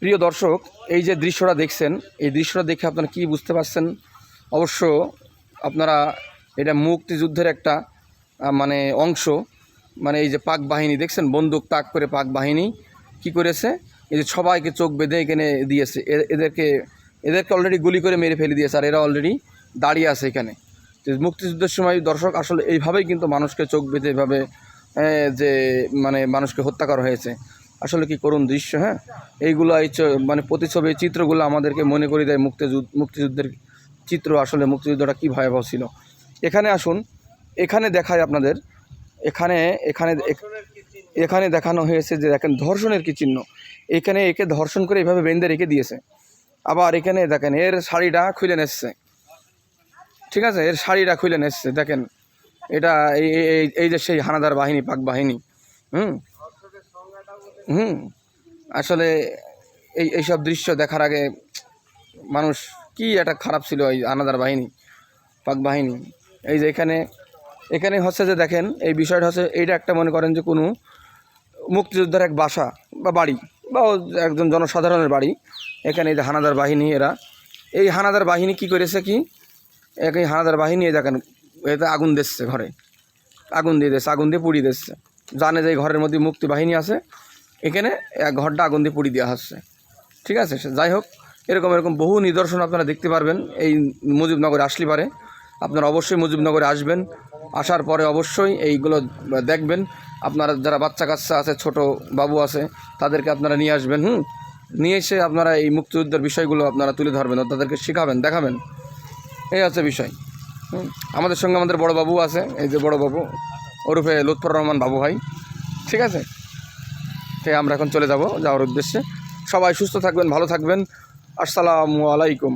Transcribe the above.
প্রিয় দর্শক, এই যে দৃশ্যটা দেখছেন, এই দৃশ্যটা দেখে আপনারা কি বুঝতে পারছেন? অবশ্য আপনারা এটা মুক্তিযুদ্ধের একটা মানে অংশ। মানে এই যে পাক বাহিনী, দেখছেন? বন্দুক তাক করে পাক বাহিনী কি করেছে? এই যে সবাইকে চোখ বেঁধে এখানে দিয়েছে। এদেরকে এদেরকে অলরেডি গুলি করে মেরে ফেলে দিয়েছে, আর এরা অলরেডি দাঁড়িয়ে আছে এখানে। তো মুক্তিযুদ্ধের সময় দর্শক আসলে এইভাবেই কিন্তু মানুষকে চোখ বেঁধে এভাবে যে মানে মানুষকে হত্যা করা হয়েছে। আসলে কি করুন দৃশ্য হ্যাঁ? এইগুলো এই মানে প্রতিছবি এই চিত্রগুলো আমাদেরকে মনে করে দেয় মুক্তিযুদ্ধ, মুক্তিযুদ্ধের চিত্র আসলে মুক্তিযুদ্ধটা কী ভয়াবহ ছিল। এখানে আসুন, এখানে দেখায় আপনাদের, এখানে এখানে এখ- এখানে দেখানো হয়েছে যে দেখেন ধর্ষণের কি চিহ্ন। এখানে একে ধর্ষণ করে এভাবে বেঁধে রেখে দিয়েছে। আবার এখানে দেখেন, এর শাড়িটা খুলে নেসছে। ঠিক আছে? এর শাড়িটা খুলে নেসছে। দেখেন, এটা এই- এই যে সেই হানাদার বাহিনী, পাক বাহিনী, হুম? হুম, আসলে এই, এইসব দৃশ্য দেখার আগে মানুষ কি একটা খারাপ ছিল এই আনাদার বাহিনী, পাক বাহিনী। এই যে এখানে এখানে হচ্ছে যে দেখেন, এই বিষয়টা হচ্ছে, এইটা একটা মনে করেন যে কোনো মুক্তিযোদ্ধার এক বাসা বা বাড়ি বা একজন জনসাধারণের বাড়ি। এখানে এই যে হানাদার বাহিনী এরা। এই হানাদার বাহিনী কি করেছে কি? এক এই হানাদার বাহিনী, এই দেখেন, এতে আগুন দিচ্ছে ঘরে। আগুন দিয়ে দিচ্ছে আগুন দিয়ে পুড়িয়ে দিচ্ছে জানে যে এই ঘরের মধ্যে মুক্তি বাহিনী আছে। এখানে এক ঘরটা আগুন দিয়ে পুড়িয়ে দেওয়া হচ্ছে। ঠিক আছে? যাই হোক, এরকম এরকম বহু নিদর্শন আপনারা দেখতে পারবেন এই মুজিবনগরে আসলে পারে আপনারা অবশ্যই মুজিবনগরে আসবেন। আসার পরে অবশ্যই এইগুলো দেখবেন। আপনারা যারা বাচ্চা কাচ্চা আছে, ছোট বাবু আছে, তাদেরকে আপনারা নিয়ে আসবেন, হুম? নিয়ে এসে আপনারা এই মুক্তিযুদ্ধের বিষয়গুলো আপনারা তুলে ধরবেন তাদেরকে শেখাবেন, দেখাবেন। এই আছে বিষয়, হুম? আমাদের সঙ্গে আমাদের বড় বাবু আছে, এই যে বড় বাবু ওরফে লুৎফর রহমান বাবু ভাই। ঠিক আছে? ঠিক আমরা এখন চলে যাব যাওয়ার উদ্দেশ্যে। সবাই সুস্থ থাকবেন ভালো থাকবেন। আসসালামু আলাইকুম।